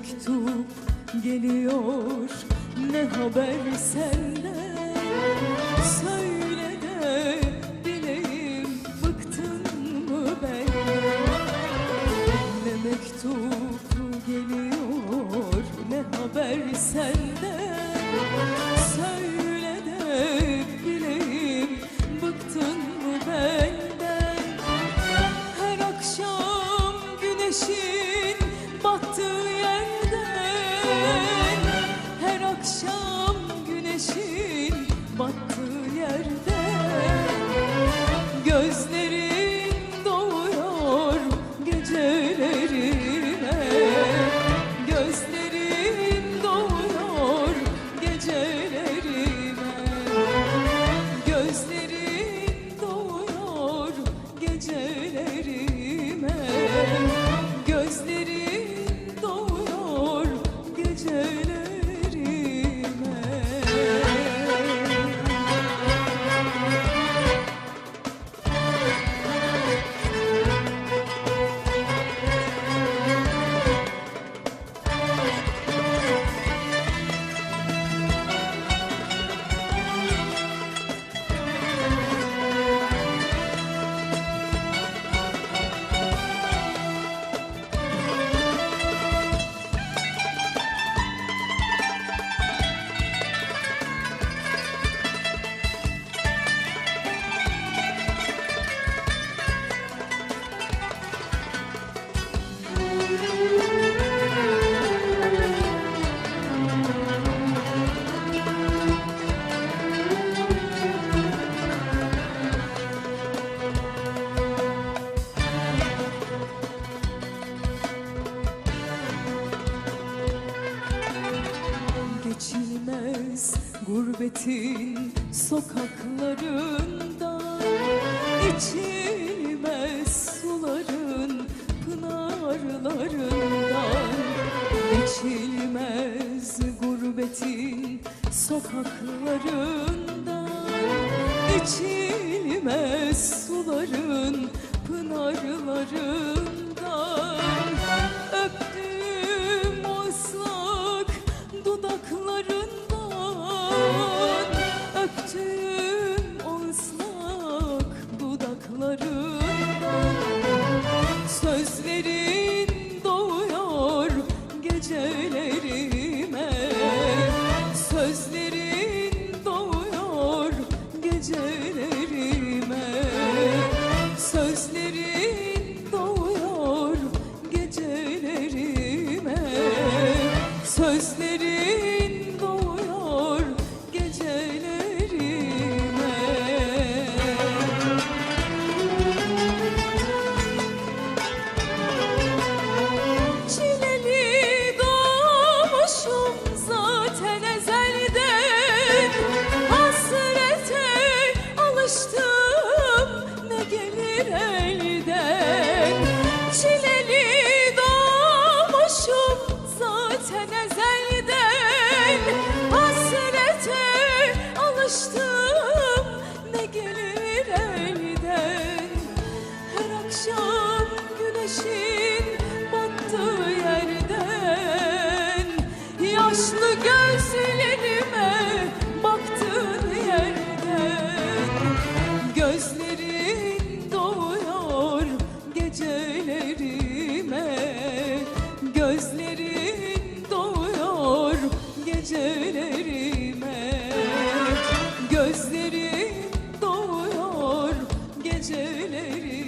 mektup geliyor. Ne haber senden? Sen Gurbetin sokaklarında içilmez suların pınarlarından İçilmez gurbetin sokaklarından İçilmez suların pınarlarından Öp sen ezel söylerim